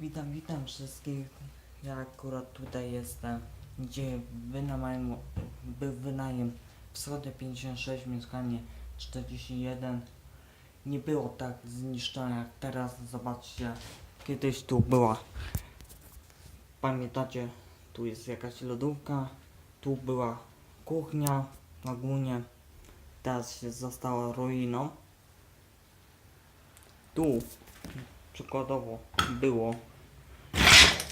Witam, witam wszystkich. Ja akurat tutaj jestem, gdzie wynajm, był wynajem wschody 56, mieszkanie 41. Nie było tak zniszczone jak teraz. Zobaczcie, kiedyś tu była. Pamiętacie, tu jest jakaś lodówka, tu była kuchnia ogólnie. Teraz się została ruiną. Tu przykładowo było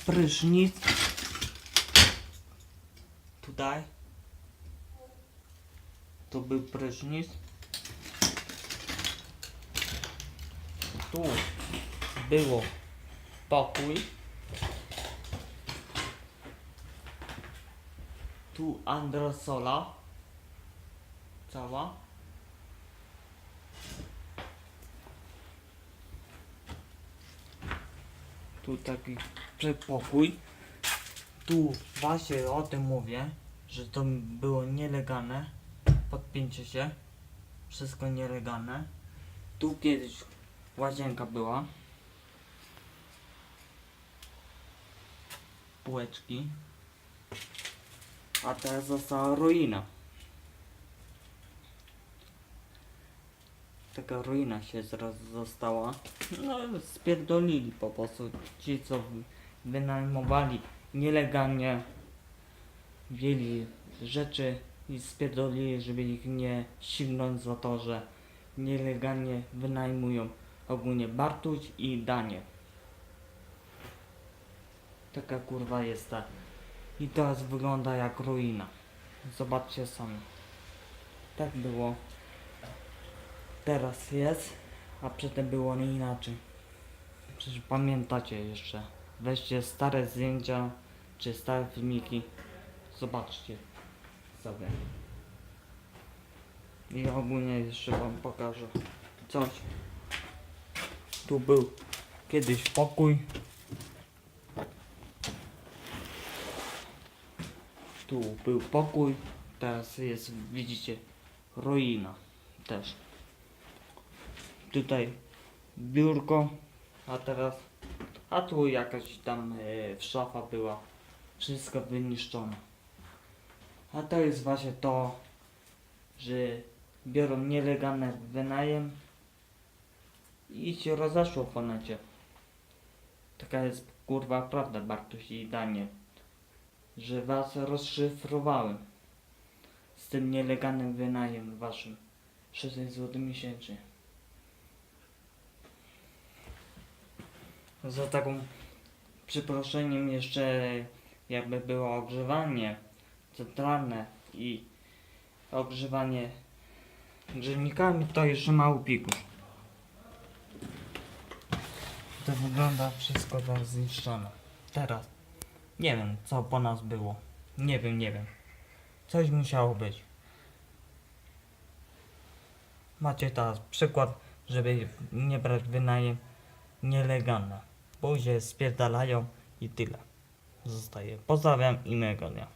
prysznic. Tutaj to był prysznic. Tu było pokój. Tu androsola cała tu taki przedpokój. Tu właśnie o tym mówię, że to było nielegalne. Podpięcie się. Wszystko nielegalne. Tu kiedyś łazienka była. Półeczki. A teraz została ruina. Taka ruina się zaraz została. No spierdolili po prostu ci co wynajmowali nielegalnie wzięli rzeczy i spierdolili, żeby ich nie ścignąć za to, że nielegalnie wynajmują ogólnie Bartuś i Danie. Taka kurwa jest ta. I teraz wygląda jak ruina. Zobaczcie sami. Tak było. Teraz jest, a przedtem było nie inaczej. Przecież pamiętacie jeszcze. Weźcie stare zdjęcia, czy stare filmiki. Zobaczcie sobie. I ogólnie jeszcze wam pokażę coś. Tu był kiedyś pokój. Tu był pokój. Teraz jest, widzicie, ruina też. Tutaj biurko, a teraz, a tu jakaś tam e, szafa była. Wszystko wyniszczone. A to jest właśnie to, że biorą nielegalne wynajem i się rozeszło po necie. Taka jest kurwa prawda Bartuś i Danie, że was rozszyfrowałem z tym nielegalnym wynajem waszym 600 zł miesięcznie. Za taką przeproszeniem jeszcze jakby było ogrzewanie centralne i ogrzewanie grzewnikami to jeszcze mały pikuś. To wygląda wszystko tak zniszczone. Teraz nie wiem co po nas było. Nie wiem, nie wiem. Coś musiało być. Macie teraz przykład, żeby nie brać wynajem nielegalne. Się spierdalają i tyle. Zostaje. Pozdrawiam i miłego dnia.